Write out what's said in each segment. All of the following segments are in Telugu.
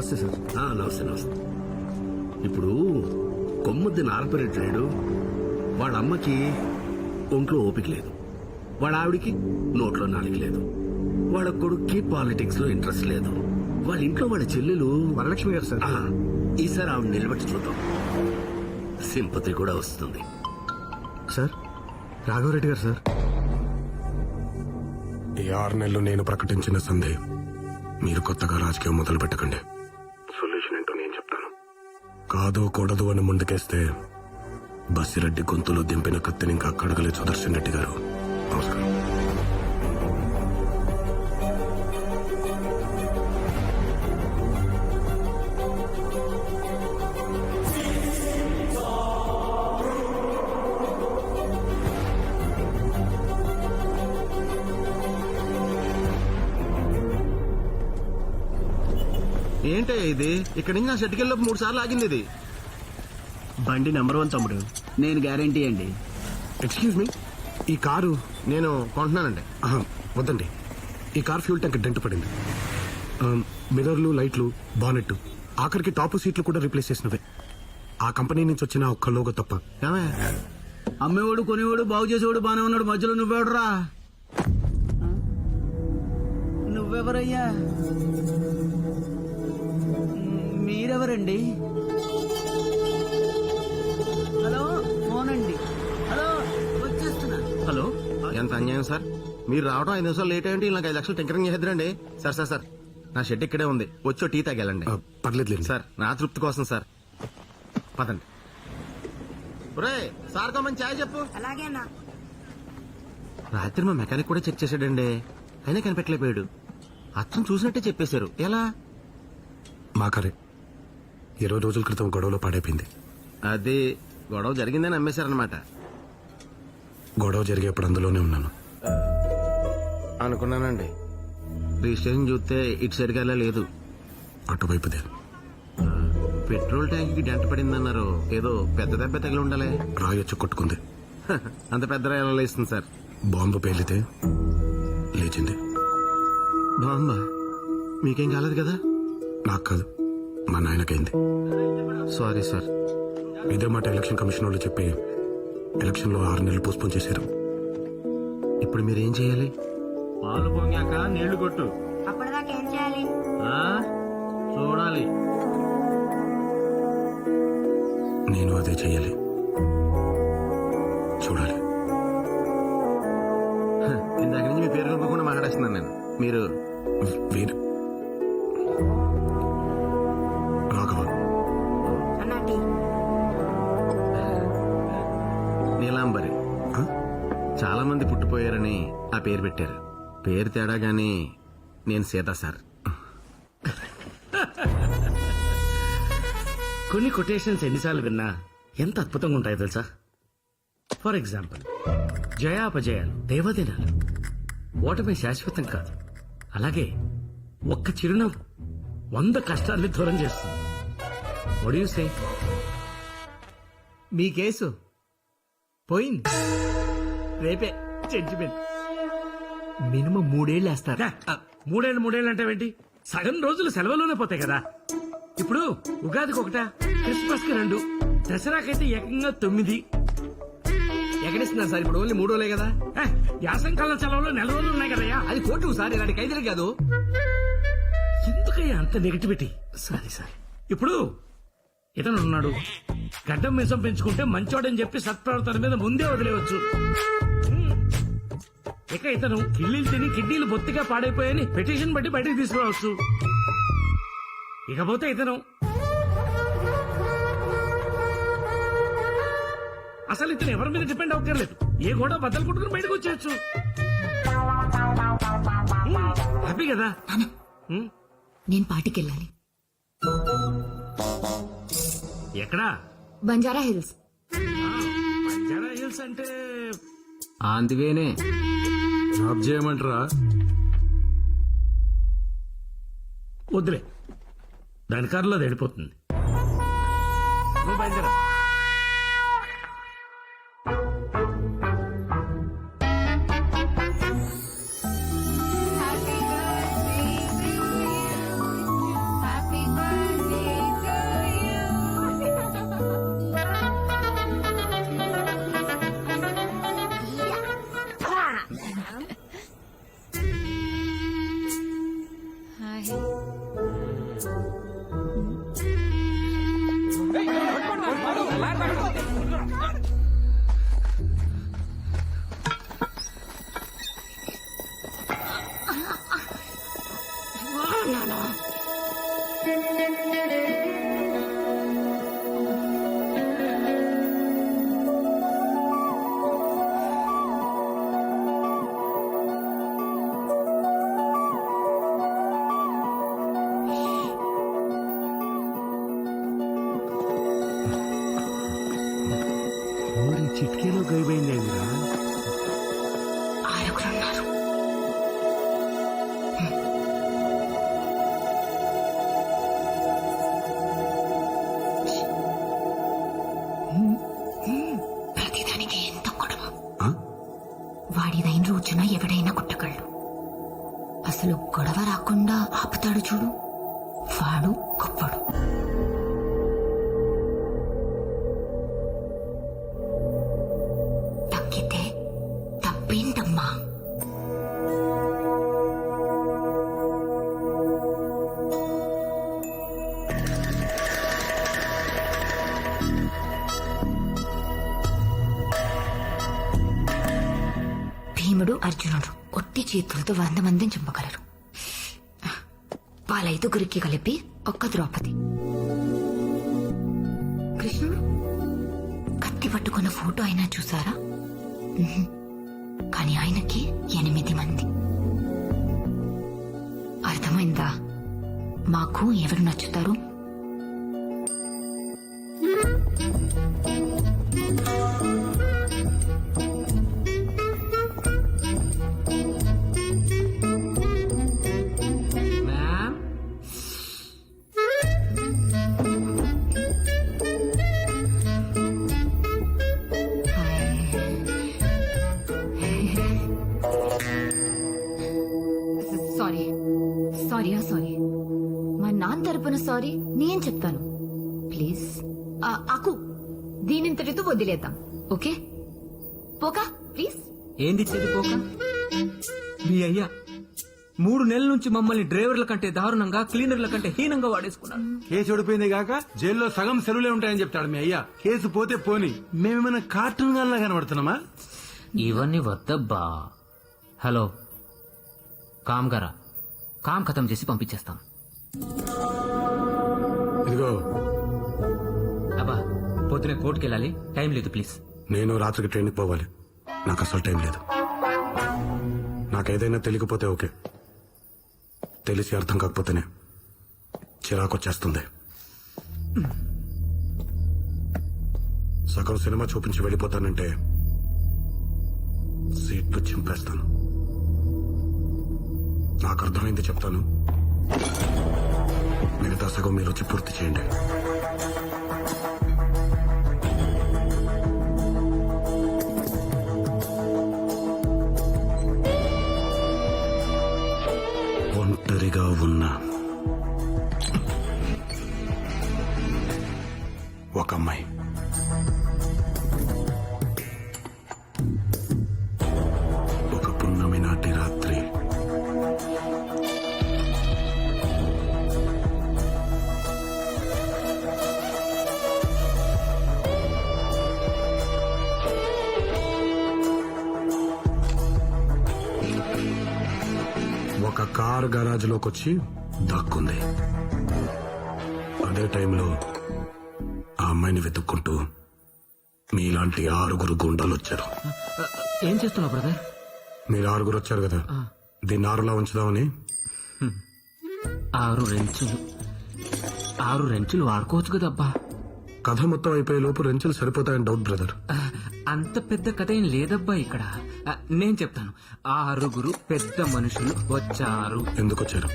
నమస్తే సార్. ఆ, నమస్తే నమస్తే. ఇప్పుడు కొమ్ముద్ది నారపరెడ్డాడు వాళ్ళ అమ్మకి ఒంట్లో ఓపిక లేదు. వాళ్ళ ఆవిడికి నోట్లో నాలుగు లేదు. వాళ్ళ కొడుక్కి పాలిటిక్స్లో ఇంట్రెస్ట్ లేదు. వాళ్ళ ఇంట్లో వాళ్ళ చెల్లెలు వరలక్ష్మి గారు సార్. ఈసారి ఆవిడ నిలబెట్టి చూద్దాం. సింపతి కూడా వస్తుంది. సార్ రాఘవరెడ్డి గారు సార్. ఈ ఆరు నెలలు నేను ప్రకటించిన సందే మీరు కొత్తగా రాజకీయం మొదలు పెట్టకండి కాదు కూడదు అని ముందుకేస్తే బస్సిరెడ్డి గొంతులో దింపిన కత్తిని ఇంకా కడగలే సుదర్శన్ రెడ్డి గారు. నమస్కారం. ఏంటే ఇది? ఇక్కడి నుంచి నా షెట్కెళ్ళి మూడు సార్లు ఆగింది ఇది. బండి నెంబర్ వన్ తమ్ముడు. నేను గ్యారంటీ అండి. ఎక్స్క్యూజ్ మీ ఈ కారు నేను కొంటున్నానండి. ఆహా, వద్దండి. ఈ కార్ ఫ్యూల్ ట్యాంక్ డెంట్ పడింది. ఆ, మిర్రర్లు లైట్లు బానెట్ ఆఖరికి టాప్ సీట్లు కూడా రీప్లేస్ చేసినవే. ఆ కంపెనీ నుంచి వచ్చిన ఒక్క లోగో తప్ప. ఏమే? అమ్మేవాడు కొనేవాడు బాగు చేసేవాడు బానే ఉన్నాడు మధ్యలో నువ్వెవడురా నువ్వెవరయ్యా? మీరెవరండి? హలో ఫోన్ అండి హలో వచ్చేస్తున్నా. హలో ఎంత అన్యాయం సార్? మీరు రావడం ఐదు నిమిషాలు లేట్ అయ్యండి నాకు ఐదు లక్షలు టింకరింగ్ చేద్దరండి సార్ సార్ సార్ నా షెడ్ ఇక్కడే ఉంది. వచ్చి టీ తాగెళ్ళండి ఆ, పర్లేదులేండి. సార్ నా తృప్తి కోసం సార్. పదండి. ఒరే సార్ కమ్మని ఛాయ్ చెప్పు. అలాగేనా రాత్రి మా మెకానిక్ కూడా చెక్ చేశాడండి. అయినా కనిపెట్టలేకపోయాడు. అచ్చం చూసినట్టే చెప్పేశారు. ఎలా? మా కారే ఇరవై రోజుల క్రితం గొడవలో పాడైపోయింది. అది గొడవ జరిగిందని నమ్మేశారనమాట గొడవ జరిగేప్పుడు అందులోనే ఉన్నాను. అనుకున్నానండి. రిజిస్ట్రేషన్ చూస్తే ఇటు గల్లా లేదు. అటువైపుదే. పెట్రోల్ ట్యాంక్కి డెంట పడిందన్నారు. ఏదో పెద్ద దెబ్బ తగిలి ఉండాలి. రాయొచ్చు కొట్టుకుంది. అంత పెద్ద రైలు లేస్తుంది సార్? బాంబు పేలితే లేచింది. బాంబా? మీకేం కాలేదు కదా? నాకు కాదు. మా నాయనకైంది. సారీ సార్ ఇదే మాట ఎలక్షన్ కమిషన్ వాళ్ళు చెప్పి ఎలక్షన్లో ఆరు నెలలు పోస్ట్పోన్ చేశారు. ఇప్పుడు మీరు ఏం చేయాలి? పాలు పొంగాక నీళ్ళు కొట్టు. అప్పటిదాకా ఏం చేయాలి? ఆ? చూడాలి. నేను అదే చెయ్యాలి చూడాలి. హ, ఇందాక నుంచి మీ పేరు కనుక్కోకుండా మాట్లాడేస్తున్నాను నేను. మీరు వీరు ఆ పేరు పెట్టారు. పేరు తేడా గాని నేను సీత సార్. కొన్ని కొటేషన్స్ ఎన్నిసార్లు విన్నా ఎంత అద్భుతంగా ఉంటాయో తెలుసా? ఫర్ ఎగ్జాంపుల్ జయాపజయాలు దేవదినాలు. ఓటమి శాశ్వతం కాదు. అలాగే ఒక్క చిరునవ్వు వంద కష్టాల్ని దూరం చేస్తుంది. ఒడియూసే మీ కేసు పోయింది. రేపే జడ్జిమెంట్. మినిమం మూడేళ్ళు వేస్తారు. మూడేళ్ళు మూడేళ్ళు అంటే ఏంటి సగం రోజులు సెలవులోనే పోతాయి కదా. ఇప్పుడు ఉగాదికి ఒకట క్రిస్మస్కి రెండు దసరాకైతే ఏకంగా తొమ్మిది. ఎక్కడిస్తున్నారు సార్ ఇప్పుడు ఓన్లీ మూడు రోజులే కదా. యాసంకాలం సెలవులు నెల రోజులు ఉన్నాయి కదయ్యా. అది కోర్టు సార్ ఇలాంటి ఖైదీలు కాదు. ఎందుకయ్యా అంత నెగటివిటీ సరే సరే ఇప్పుడు ఇతను ఉన్నాడు. గడ్డం మీసం పెంచుకుంటే మంచోడని చెప్పి సత్ప్రవర్తన మీద ముందే వదిలేవచ్చు. ఇక ఇతను కిడ్నీలు తిని కిడ్నీలు బొత్తిగా పాడైపోయాయని పిటిషన్ బట్టి బయటకు తీసుకురావచ్చు. ఇకపోతే ఇతను అసలు ఇతను ఎవరి మీద డిపెండ్ అవ్వక్కర్లేదు. ఏ గోడ బద్దలు కొట్టుకుని బయటకు వచ్చేయచ్చు. హ్యాపీ కదా. నేను పాటికెళ్ళాలి ఎక్కడా? బంజారా హిల్స్. బంజారా హిల్స్ అంటే అందువేనే జాబ్ చేయమంటారా? వద్దులే. దాని కారులో అది వెళ్ళిపోతుంది. బయలుదేరా. చిట్కీలో గైబైందేమిరా వాడికి ఎంత కొడము వాడిదైన రోజున ఎవడైనా కొట్టగలడు. అసలు గొడవ రాకుండా ఆపుతాడు చూడు. వాడు గొప్పడు. చేతులతో వంద మందిని చంపగలరు. వాళ్ళ ఐదుగురికి కలిపి ఒక్క ద్రౌపది. కృష్ణుడు కత్తి పట్టుకున్న ఫోటో అయినా చూసారా? కానీ ఆయనకి ఎనిమిది మంది. అర్థమైందా? మాకు ఎవరు నచ్చుతారు? సారీ. Sorry sorry. మా నాన్న తరపున సారీ నేను చెప్తాను. ప్లీజ్. ఆకు. దీనింతటితో వదిలేద్దాం. ఓకే? పోకా? ప్లీజ్. ఏంది పోక? మీ అయ్యా మూడు నెలల నుంచి మమ్మల్ని డ్రైవర్ల కంటే దారుణంగా క్లీనర్ల కంటే హీనంగా వాడేసుకున్నాడు కేసు ఓడిపోయింది కాక జైల్లో సగం సెలవులే ఉంటాయని చెప్తాడు మీ అయ్యా. కేసు పోతే పోని. మేమేమైనా కార్టూన్ గాల్లా కనబడుతున్నామా? ఇవన్నీ వద్దబ్బా. హలో. కామ్ గారా? కామ్ ఖతం చేసి పంపించేస్తాం. ఇదిగో. అబ్బా పొద్దునే కోర్టుకి వెళ్ళాలి టైం లేదు ప్లీజ్. నేను రాత్రికి ట్రైన్కి పోవాలి. నాకు అసలు టైం లేదు. నాకేదైనా తెలియకపోతే ఓకే. తెలిసి అర్థం కాకపోతేనే చిరాకు వచ్చేస్తుంది సగం సినిమా చూపించి వెళ్ళిపోతానంటే సీట్లు చింపేస్తాను. నాకు అర్థమైంది చెప్తాను. మిగతా సగం మీరు వచ్చి పూర్తి చేయండి. ఒంటరిగా ఉన్న ఒక అమ్మాయి. కార్ గరాజ్లోకి వచ్చి దాక్కుంది. అదే టైంలో ఆ అమ్మాయిని వెతుక్కుంటూ మీలాంటి ఆరుగురు గుండాలు వచ్చారు. ఏం చేస్తున్నావు బ్రదర్? మీరు ఆరుగురు వచ్చారు కదా? దీన్ని ఆరులా ఉంచుదామని. ఆరు రెంచులు. ఆరు రెంచులు వాడుకోవచ్చు కదబ్బా. కథ మొత్తం అయిపోయే లోపు రెంచులు సరిపోతాయని డౌట్ బ్రదర్. అంత పెద్ద కథ ఏం లేదబ్బా ఇక్కడ. నేను చెప్తాను. ఆరుగురు పెద్ద మనుషులు వచ్చారు. ఎందుకు వచ్చారు?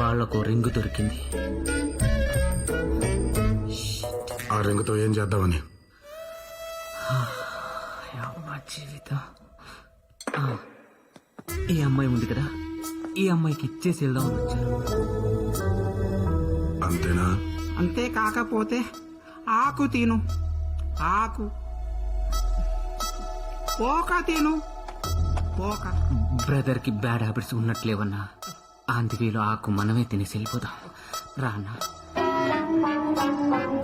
వాళ్ళకు రింగు దొరికింది. ఆ రింగుతో ఏం చేద్దామని? అమ్మ జీవితం. ఆ, ఈ అమ్మాయి ఉంది కదా. ఈ అమ్మాయికి ఇచ్చేసి వెళ్దామని వచ్చారు అంతేనా? అంతే కాకపోతే ఆకు తిను. ఆకు. పోక తేను పోక. బ్రదర్కి బ్యాడ్ హ్యాబిట్స్ ఉన్నట్లేవన్నా. అందుకేలో ఆకు మనమే తినేసి వెళ్ళిపోదాం. రానా?